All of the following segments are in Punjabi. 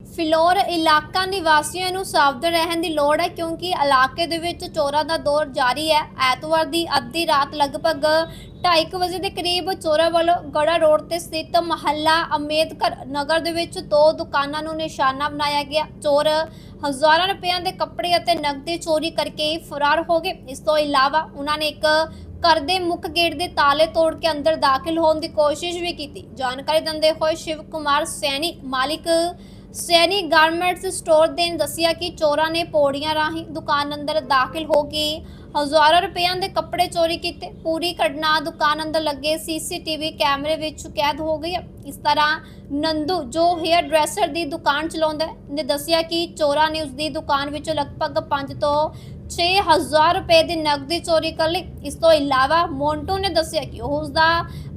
ਫਿਲੌਰ ਇਲਾਕਾ ਨਿਵਾਸੀਆਂ ਨੂੰ ਸਾਵਧਾਨ ਰਹਿਣ ਦੀ ਲੋੜ ਹੈ ਕਿਉਂਕਿ ਇਲਾਕੇ ਦੇ ਵਿੱਚ ਚੋਰਾਂ ਦਾ ਦੌਰ ਜਾਰੀ ਹੈ। ਐਤਵਾਰ ਦੀ ਅੱਧੀ ਰਾਤ ਲਗਭਗ 2:30 ਵਜੇ ਦੇ ਕਰੀਬ ਚੋਰਾਂ ਵੱਲੋਂ ਗੜਾ ਰੋਡ ਤੇ ਸਥਿਤ ਮਹੱਲਾ ਅੰਬੇਦਕਰ ਨਗਰ ਦੇ ਵਿੱਚ ਦੋ ਦੁਕਾਨਾਂ ਨੂੰ ਨਿਸ਼ਾਨਾ ਬਣਾਇਆ ਗਿਆ। ਚੋਰ ਹਜ਼ਾਰਾਂ ਰੁਪਏ ਦੇ ਕੱਪੜੇ ਅਤੇ ਨਕਦੀ ਚੋਰੀ ਕਰਕੇ ਫਰਾਰ ਹੋ ਗਏ। ਇਸ ਤੋਂ ਇਲਾਵਾ ਉਹਨਾਂ ਨੇ ਇੱਕ ਘਰ ਦੇ ਮੁੱਖ ਗੇਟ ਦੇ ਤਾਲੇ ਤੋੜ ਕੇ ਅੰਦਰ ਦਾਖਲ ਹੋਣ ਦੀ ਕੋਸ਼ਿਸ਼ ਵੀ ਕੀਤੀ। ਜਾਣਕਾਰੀ ਦਿੰਦੇ ਹੋਏ ਸ਼ਿਵ ਕੁਮਾਰ ਸੈਣੀ, ਮਾਲਿਕ ਸੈਣੀ ਗਾਰਮੈਂਟਸ ਸਟੋਰ ਦੇ ਨੇ ਦੱਸਿਆ ਕਿ ਚੋਰਾਂ ਨੇ ਪੌੜੀਆਂ ਰਾਹੀਂ ਦੁਕਾਨ ਅੰਦਰ ਦਾਖਲ ਹੋ ਕੇ ਹਜ਼ਾਰਾਂ ਰੁਪਈਆਂ ਦੇ ਕੱਪੜੇ ਚੋਰੀ ਕੀਤੇ। ਪੂਰੀ ਘਟਨਾ ਦੁਕਾਨ ਅੰਦਰ ਲੱਗੇ ਸੀਸੀਟੀਵੀ ਕੈਮਰੇ ਵਿੱਚ ਕੈਦ ਹੋ ਗਈ ਹੈ। ਇਸ ਤਰ੍ਹਾਂ ਨੰਦੂ ਜੋ ਹੇਅਰ ਡਰੈਸਰ ਦੀ ਦੁਕਾਨ ਚਲਾਉਂਦਾ ਹੈ, ਨੇ ਦੱਸਿਆ ਕਿ ਚੋਰਾਂ ਨੇ ਉਸ ਦੀ ਦੁਕਾਨ ਵਿੱਚੋਂ ਲਗਭਗ 5 ਤੋਂ 6000 ਰੁਪਏ ਦੀ ਨਕਦੀ ਚੋਰੀ ਕਰ ਲਈ। ਇਸ ਤੋਂ ਇਲਾਵਾ ਮੋਂਟੂ ਨੇ ਦੱਸਿਆ ਕਿ ਉਹ ਉਸ ਦਾ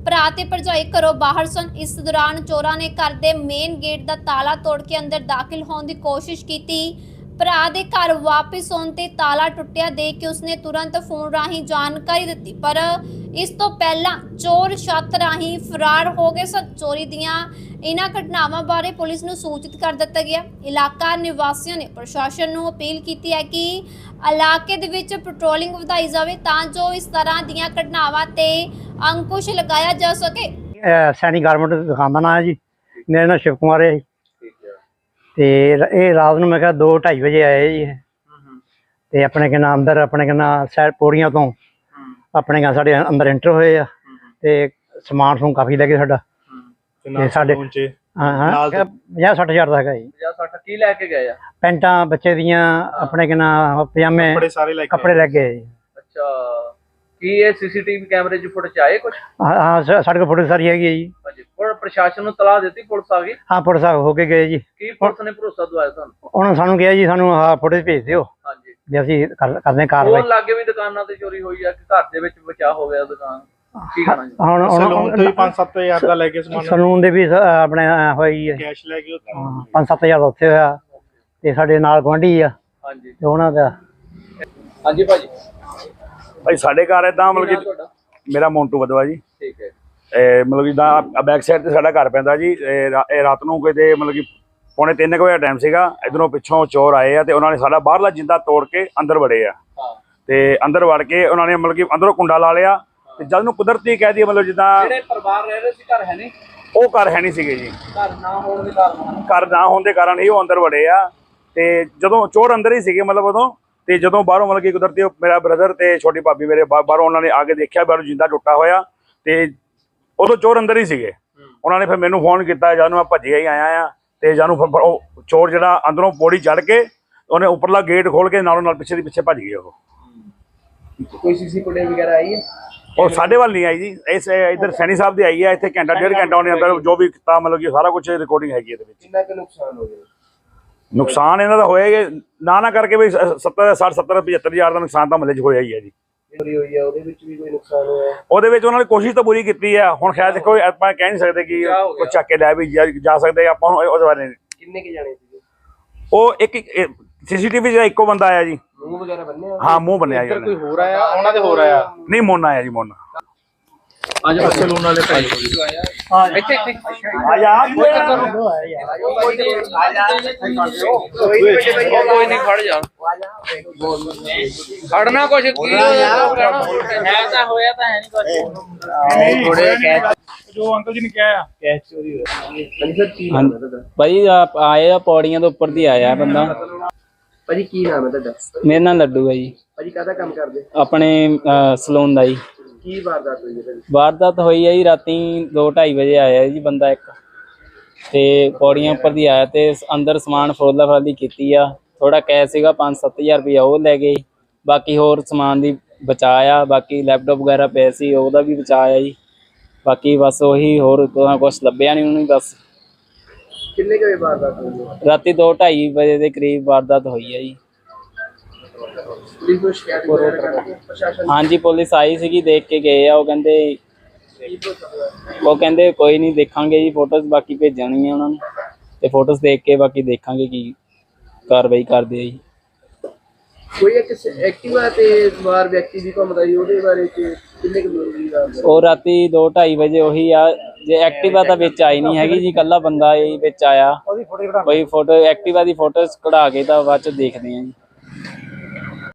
ਭਰਾ ਤੇ ਭਰਜਾਈ ਘਰੋਂ ਬਾਹਰ ਸਨ। ਇਸ ਦੌਰਾਨ ਚੋਰਾਂ ਨੇ ਘਰ ਦੇ ਮੇਨ ਗੇਟ ਦਾ ਤਾਲਾ ਤੋੜ ਕੇ ਅੰਦਰ ਦਾਖਲ ਹੋਣ ਦੀ ਕੋਸ਼ਿਸ਼ ਕੀਤੀ। ਭਰਾ ਦੇ ਘਰ ਵਾਪਸ ਆਉਣ ਤੇ ਤਾਲਾ ਟੁੱਟਿਆ ਦੇਖ ਕੇ ਉਸਨੇ ਤੁਰੰਤ ਫੋਨ ਰਾਹੀਂ ਜਾਣਕਾਰੀ ਦਿੱਤੀ। ਪਰ ਇਸ ਤੋਂ ਪਹਿਲਾਂ ਚੋਰ ਛੱਤ ਰਾਹੀਂ ਫਰਾਰ ਹੋ ਗਏ ਸਨ। ਚੋਰੀ ਦੀਆਂ ਇਹਨਾਂ ਘਟਨਾਵਾਂ ਬਾਰੇ ਪੁਲਿਸ ਨੂੰ ਸੂਚਿਤ ਕਰ ਦਿੱਤਾ ਗਿਆ। ਇਲਾਕਾ ਨਿਵਾਸੀਆਂ ਨੇ ਪ੍ਰਸ਼ਾਸਨ ਨੂੰ ਅਪੀਲ ਕੀਤੀ ਹੈ ਕਿ ਇਲਾਕੇ ਦੇ ਵਿੱਚ ਪੈਟਰੋਲਿੰਗ ਵਧਾਈ ਜਾਵੇ ਤਾਂ ਜੋ ਇਸ ਤਰ੍ਹਾਂ ਦੀਆਂ ਘਟਨਾਵਾਂ ਤੇ ਅੰਕੁਸ਼ ਲਗਾਇਆ ਜਾ ਸਕੇ। ਸੈਣੀ ਗਾਰਮੈਂਟ ਦੁਕਾਨ ਦਾ ਨਾਮ ਹੈ ਜੀ। ਮੇਰਾ ਨਾਮ ਸ਼ਿਵ ਕੁਮਾਰ ਹੈ। ਤੇ ਇਹ ਰਾਤ ਨੂੰ ਮੈਂ ਕਿਹਾ 2:30 ਵਜੇ ਆਏ ਜੀ। ਤੇ ਆਪਣੇ ਕੇ ਨਾਮ ਅੰਦਰ ਆਪਣੇ ਕੇ ਨਾਮ ਸਾਈਡ ਪੌੜੀਆਂ ਤੋਂ ਆਪਣੇ ਕਾ ਸਾਡੇ ਅੰਦਰ ਐਂਟਰ ਹੋਏ ਆ ਤੇ ਸਮਾਨ ਸਮੂਨ ਕਾਫੀ ਲੈ ਗਏ ਸਾਡਾ। ਤੇ ਸਾਡੇ- ਹਾਂ? ਹਾਂ ਨਾਲ ਦੇ- 50 60 ਹਜ਼ਾਰ ਦਾ ਹੈਗਾ ਜੀ। 50 60 ਕੀ ਲੈ ਕੇ ਗਏ ਆ? ਪੈਂਟਾਂ ਬੱਚੇ ਦੀਆਂ ਆਪਣੇ ਕੇ ਨਾਮ ਪਜਾਮੇ ਕੱਪੜੇ ਸਾਰੇ ਲੈ ਕੇ ਕੱਪੜੇ ਲੈ ਗਏ ਜੀ। ਅੱਛਾ। ਕੀ ਇਹ ਸੀਸੀਟੀਵੀ ਕੈਮਰੇ 'ਚ ਫੁਟੇਜ ਆਏ ਕੁਝ ਹਾਂ ਸਾਡੇ ਕੋਲ ਫੋਟੋ ਸਾਰੀ ਹੈਗੀ ਹੈ ਜੀ ਹਾਂਜੀ ਪਰ ਪ੍ਰਸ਼ਾਸਨ ਨੂੰ ਤਲਾਹ ਦਿੱਤੀ ਪੁਲਿਸ ਆ ਗਈ? ਹਾਂ ਪੁਲਿਸ ਸਾਹਿਬ ਹੋ ਕੇ ਗਏ ਜੀ। ਕੀ ਪੁਲਿਸ ਨੇ ਭਰੋਸਾ ਦਵਾਇਆ ਤੁਹਾਨੂੰ? ਉਹਨਾਂ ਨੇ ਸਾਨੂੰ ਕਿਹਾ ਜੀ ਸਾਨੂੰ ਆਹ ਫੋਟੋ ਭੇਜ ਦਿਓ। ਹਾਂਜੀ ਵੀ ਅਸੀਂ ਕਰ- ਕਰਦੇ ਹਾਂ ਕਾਰਵਾਈ ਫੋਨ ਲਾਗੇ ਵੀ ਦੁਕਾਨਾਂ ਤੇ ਚੋਰੀ ਹੋਈ ਆ ਕਿ ਘਰ ਦੇ ਵਿੱਚ ਬਚਾਅ ਹੋ ਗਿਆ ਦੁਕਾਨ। ਕੀ ਜੀ? ਹੁਣ ਸਲੂਨ ਤੋਂ ਹੀ ਹੁਣ 5-7000 ਦਾ ਲੈ ਕੇ ਸਮਾਨ। ਸਲੂਨ ਦੇ ਵੀ ਸ- ਆਪਣੇ ਅਹ, ਹੋਈ ਹੈ ਕੈਸ਼ ਲੈ ਕੇ ਉੱਥੋਂ। 5-7000 ਦਾ ਉੱਥੇ ਹੋਇਆ। ਤੇ ਸਾਡੇ ਨਾਲ ਗੁਆਂਢੀ ਆ। ਹਾਂਜੀ। ਤੇ ਉਹਨਾਂ ਦਾ। ਹਾਂਜੀ ਭਾਜੀ। ਭਾਈ ਸਾਡੇ ਘਰ ਏਦਾਂ ਮਤਲਬ ਨਾਮ ਕਿ ਤੁਹਾਡਾ? ਮੇਰਾ ਮੌਂਟੂ ਬਦਵਾ ਜੀ। ਠੀਕ ਹੈ। ਇਹ ਮਤਲਬ ਜਿੱਦਾਂ ਬੈਕ ਸਾਈਡ ਤੇ ਸਾਡਾ ਘਰ ਪੈਂਦਾ ਜੀ। ਇਹ ਰਾ- ਇਹ ਰਾਤ ਨੂੰ ਕਿਤੇ ਮਤਲਬ ਕਿ ਪੌਣੇ 3 ਵਜੇ ਦਾ ਟਾਈਮ ਸੀਗਾ ਇਧਰੋਂ ਪਿੱਛੋਂ ਚੋਰ ਆਏ ਆ ਤੇ ਉਹਨਾਂ ਨੇ ਸਾਡਾ ਬਾਹਰਲਾ ਜਿੰਦਾ ਤੋੜ ਕੇ ਅੰਦਰ ਵੜੇ ਆ। ਤੇ ਅੰਦਰ ਵੜ ਕੇ ਉਹਨਾਂ ਨੇ ਮਤਲਬ ਕਿ ਅੰਦਰੋਂ ਕੁੰਡਾ ਲਾ ਲਿਆ ਤੇ ਜਦ ਨੂੰ ਕੁਦਰਤੀ ਕਹਿ ਦਈਏ ਮਤਲਬ ਜਿੱਦਾਂ ਜਿਹੜੇ ਪਰਿਵਾਰ ਰਹਿ ਰਹੇ ਸੀ ਘਰ ਹੈ ਨਹੀਂ? ਉਹ ਘਰ ਹੈ ਨਹੀਂ ਸੀਗੇ ਜੀ। ਘਰ ਨਾ ਹੋਣ ਦੇ ਕਾਰਨ। ਘਰ ਨਾ ਹੋਣ ਦੇ ਕਾਰਨ ਹੀ ਉਹ ਅੰਦਰ ਵੜੇ ਆ। ਤੇ ਜਦੋਂ ਚੋਰ ਅੰਦਰ ਹੀ ਸੀਗੇ ਮਤਲਬ ਉਦੋਂ ਤੇ ਜਦੋਂ ਬਾਹਰੋਂ ਮਤਲਬ ਕਿ ਕੁਦਰਤੀ ਮੇਰਾ ਬ੍ਰਦਰ ਤੇ ਛੋਟੀ ਭਾਬੀ ਮੇਰੇ ਬਾਹਰੋਂ ਉਹਨਾਂ ਨੇ ਆ ਕੇ ਦੇਖਿਆ ਬਾਹਰੋਂ ਜਿੰਦਾ ਟੁੱਟਾ ਹੋਇਆ ਤੇ ਉਦੋਂ ਚੋਰ ਅੰਦਰ ਹੀ ਸੀਗੇ। ਉਹਨਾਂ ਨੇ ਫਿਰ ਮੈਨੂੰ ਫੋਨ ਕੀਤਾ ਜਦ ਮੈਂ ਭੱਜਿਆ ਹੀ ਆਇਆ ਆ। ਤੇ ਜਦ ਨੂੰ ਫਿਰ ਫਿਰ ਉਹ ਚੋਰ ਜਿਹੜਾ ਅੰਦਰੋਂ ਪੌੜੀ ਚੜ ਕੇ ਉਹਨੇ ਉੱਪਰਲਾ ਗੇਟ ਖੋਲ ਕੇ ਨਾਲੋਂ ਨਾਲ ਪਿੱਛੇ ਦੀ ਪਿੱਛੇ ਭੱਜ ਗਏ ਉਹ। ਕੋਈ ਸੀਸੀ ਫੁਟੇਜ ਵਗੈਰਾ ਆਈ ਹੈ? ਉਹ ਸਾਡੇ ਵੱਲ ਨਹੀਂ ਆਈ ਜੀ। ਇਸ ਇਧਰ ਸੈਣੀ ਸਾਹਿਬ ਦੀ ਆਈ ਹੈ ਇੱਥੇ ਘੰਟਾ ਡੇਢ ਘੰਟਾ ਉਹਨੇ ਅੰਦਰ ਜੋ ਵੀ ਕੀਤਾ ਮਤਲਬ ਕਿ ਸਾਰਾ ਕੁਝ ਰਿਕਾਰਡਿੰਗ ਹੈਗੀ ਇਹਦੇ ਵਿੱਚ। ਕਿੰਨਾ ਕੁ ਨੁਕਸਾਨ ਹੋ ਗਿਆ? ਨੁਕਸਾਨ ਇਹਨਾਂ ਦਾ ਹੋਏਗਾ ਨਾ ਨਾ ਕਰਕੇ ਵੀ 70 60 70 75 ਹਜ਼ਾਰ ਦਾ ਨੁਕਸਾਨ ਤਾਂ ਮਹੱਲੇ 'ਚ ਹੋਇਆ ਹੀ ਹੈ ਜੀ। ਹੋਈ ਆ ਉਹਦੇ ਵਿੱਚ ਵੀ ਕੋਈ ਨੁਕਸਾਨ ਹੋਇਆ? ਉਹਦੇ ਵਿੱਚ ਉਹਨਾਂ ਨੇ ਕੋਸ਼ਿਸ਼ ਤਾਂ ਪੂਰੀ ਕੀਤੀ ਹੈ ਹੁਣ ਖੈਰ ਦੇਖੋ ਆਪਾਂ ਕਹਿ ਨਹੀਂ ਸਕਦੇ ਕਿ ਕਿਆ ਹੋ ਕੋਈ? ਚੱਕ ਕੇ ਲੈ ਵੀ ਜਾ ਜਾ ਸਕਦੇ ਆਪਾਂ ਨੂੰ ਉਹਦੇ ਬਾਰੇ ਨਹੀਂ। ਕਿੰਨੇ ਕੇ ਜਾਣੇ ਸੀ ਉਹ ਇੱਕ ਸੀਸੀਟੀਵੀ 'ਚ ਇੱਕੋ ਬੰਦਾ ਆਇਆ ਜੀ। ਮੂੰਹ ਵਗੈਰਾ ਬੰਨੇ ਹਾਂ ਮੂੰਹ ਬੰਨਿਆ ਜੀ ਉਹਨੇ। ਹੋ ਰਿਹਾ ਉਹਨਾਂ ਦੇ ਹੋ ਰਿਹਾ ਨਹੀਂ ਮੋਨਾ ਆਇਆ ਜੀ ਮੋਨਾ। ਆ ਜਾ। ਸਲੂਨ ਵਾਲੇ ਭਾਈ। ਇੱਥੇ ਇੱਥੇ। ਆ ਜਾ। ਕੋਈ ਨਹੀਂ ਖੜ ਜਾ। ਖੜਨਾ ਕੁਛ ਕੀ ਹੈ ਤਾਂ ਹੋਇਆ ਤਾਂ ਹੈ ਨਹੀਂ ਕੁਛ ਜੋ ਅੰਕਲ ਜੀ ਨੇ ਕਿਹਾ ਭਾਈ ਆਪ ਆਏ ਆ ਪੌੜੀਆਂ ਦੇ ਉੱਪਰ ਦੀ ਆਇਆ ਬੰਦਾ। ਭਾਜੀ ਕੀ ਨਾਮ ਹੈ ਤੁਹਾਡਾ? ਮੇਰੇ ਨਾਲ ਲੱਡੂ ਹੈ ਜੀ। ਭਾਜੀ ਕਾਹਦਾ ਕੰਮ ਕਰਦੇ? ਆਪਣੇ ਸਲੂਨ ਦਾ ਜੀ। ਕੀ ਵਾਰਦਾਤ ਹੋਈ ਹੈ ਭਾਜੀ ਵਾਰਦਾਤ ਹੋਈ ਹੈ ਜੀ ਰਾਤੀ 2:30 ਵਜੇ ਆਇਆ ਜੀ ਬੰਦਾ ਇੱਕ। ਤੇ ਪੌੜੀਆਂ ਉੱਪਰ ਦੀ ਆਇਆ ਤੇ ਅੰਦਰ ਸਮਾਨ ਫਰੋਲਾ ਫਰਾਲੀ ਕੀਤੀ ਆ। ਥੋੜਾ ਕੈਸ਼ ਸੀਗਾ 5-7000 ਰੁਪਇਆ ਉਹ ਲੈ ਗਏ। ਬਾਕੀ ਹੋਰ ਸਮਾਨ ਦੀ ਬਚਾਇਆ ਬਾਕੀ ਲੈਪਟਾਪ ਵਗੈਰਾ ਪਏ ਸੀ ਉਹਦਾ ਵੀ ਬਚਾਇਆ ਜੀ। ਬਾਕੀ ਬਸ ਉਹੀ ਹੋਰ ਕੁਝ ਲੱਭਿਆ ਨਹੀਂ ਉਹਨੂੰ ਬਸ। ਕਿੰਨੇ ਕੁ ਵਜੇ ਵਾਰਦਾਤ ਹੋਈ ਹੈ? ਰਾਤੀ 2:30 ਵਜੇ ਦੇ ਕਰੀਬ ਵਾਰਦਾਤ ਹੋਈ ਹੈ ਜੀ। ਪੁਲਿਸ ਨੂੰ ਸ਼ਿਕਾਇਤ ਵਗੈਰਾ ਕਰਕੇ ਪ੍ਰਸ਼ਾਸਨ ਹਾਂਜੀ ਪੁਲਿਸ ਆਈ ਸੀਗੀ ਦੇਖ ਕੇ ਗਏ ਆ। ਉਹ ਕਹਿੰਦੇ ਉਹ ਕਹਿੰਦੇ ਕੋਈ ਨਹੀਂ ਦੇਖਾਂਗੇ ਜੀ ਫੋਟੋਜ਼ ਬਾਕੀ ਭੇਜਣੀਆਂ ਉਹਨਾਂ ਨੂੰ। ਤੇ ਫੋਟੋਜ਼ ਦੇਖ ਕੇ ਬਾਕੀ ਦੇਖਾਂਗੇ ਕੀ ਕਾਰਵਾਈ ਕਰਦੇ ਆ ਜੀ। ਕੋਈ ਇੱਕ ਐਕਟਿਵਾ ਤੇ ਸਵਾਰ ਵਿਅਕਤੀ ਵੀ ਘੁੰਮਦਾ ਸੀ ਉਹਦੇ ਬਾਰੇ ਚ ਕਿੰਨੇ ਕੁ ਗੱਲ ਹੈ? ਉਹ ਰਾਤੀ 2:30 ਵਜੇ ਉਹੀ ਆ ਜੇ ਐਕਟਿਵਾ ਤਾਂ ਵਿੱਚ ਆਈ ਨਹੀਂ ਹੈਗੀ ਜੀ ਕੱਲਾ ਬੰਦਾ ਹੀ ਵਿੱਚ ਆਇਆ। ਉਹਦੀ ਫੋਟੋ ਕੋਈ ਫੋਟੋ ਐਕਟਿਵਾ ਦੀ ਫੋਟੋ ਕਢਾ ਕੇ ਤਾਂ ਬਾਅਦ ਚ ਦੇਖਦੇ ਆ ਜੀ।